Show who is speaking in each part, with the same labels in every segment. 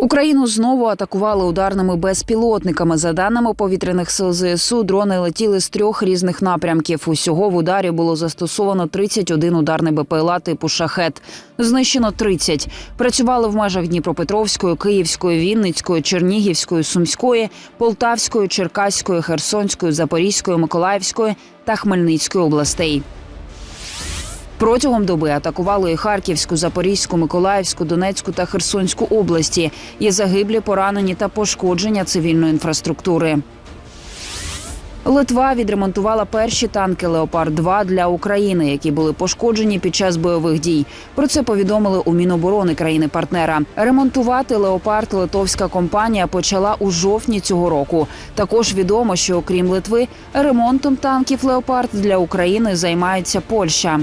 Speaker 1: Україну знову атакували ударними безпілотниками. За даними повітряних сил ЗСУ, дрони летіли з трьох різних напрямків. Усього в ударі було застосовано 31 ударний БПЛА типу шахет. Знищено 30. Працювали в межах Дніпропетровської, Київської, Вінницької, Чернігівської, Сумської, Полтавської, Черкаської, Херсонської, Запорізької, Миколаївської та Хмельницької областей. Протягом доби атакували і Харківську, Запорізьку, Миколаївську, Донецьку та Херсонську області. Є загиблі, поранені та пошкодження цивільної інфраструктури. Литва відремонтувала перші танки Леопард 2 для України, які були пошкоджені під час бойових дій. Про це повідомили у Міноборони країни-партнера. Ремонтувати леопард литовська компанія почала у жовтні цього року. Також відомо, що окрім Литви, ремонтом танків Леопард для України займається Польща.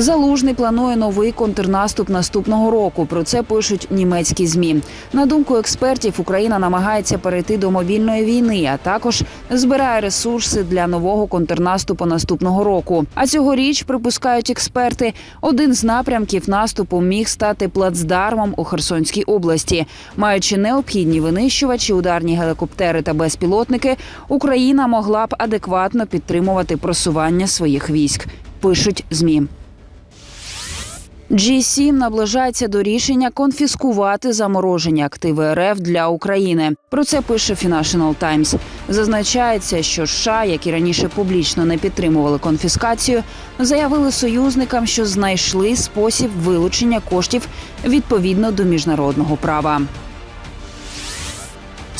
Speaker 1: Залужний планує новий контрнаступ наступного року. Про це пишуть німецькі змі. На думку експертів, Україна намагається перейти до мобільної війни, а також збирає ресурси для нового контрнаступу наступного року. А цьогоріч припускають експерти, один з напрямків наступу міг стати плацдармом у Херсонській області. Маючи необхідні винищувачі, ударні гелікоптери та безпілотники, Україна могла б адекватно підтримувати просування своїх військ. Пишуть змі. G7 наближається до рішення конфіскувати заморожені активи РФ для України. Про це пише Financial Times. Зазначається, що США, які раніше публічно не підтримували конфіскацію, заявили союзникам, що знайшли спосіб вилучення коштів відповідно до міжнародного права.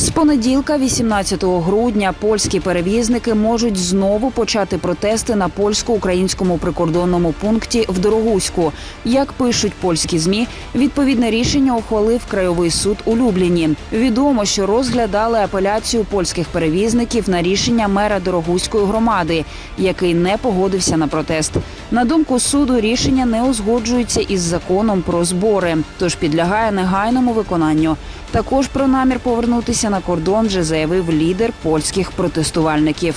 Speaker 1: З понеділка, 18 грудня, польські перевізники можуть знову почати протести на польсько-українському прикордонному пункті в Дорогуську. Як пишуть польські змі, відповідне рішення ухвалив краєвий суд у Любліні. Відомо, що розглядали апеляцію польських перевізників на рішення мера Дорогуської громади, який не погодився на протест. На думку суду, рішення не узгоджується із законом про збори, тож підлягає негайному виконанню. Також про намір повернутися на кордон вже заявив лідер польських протестувальників.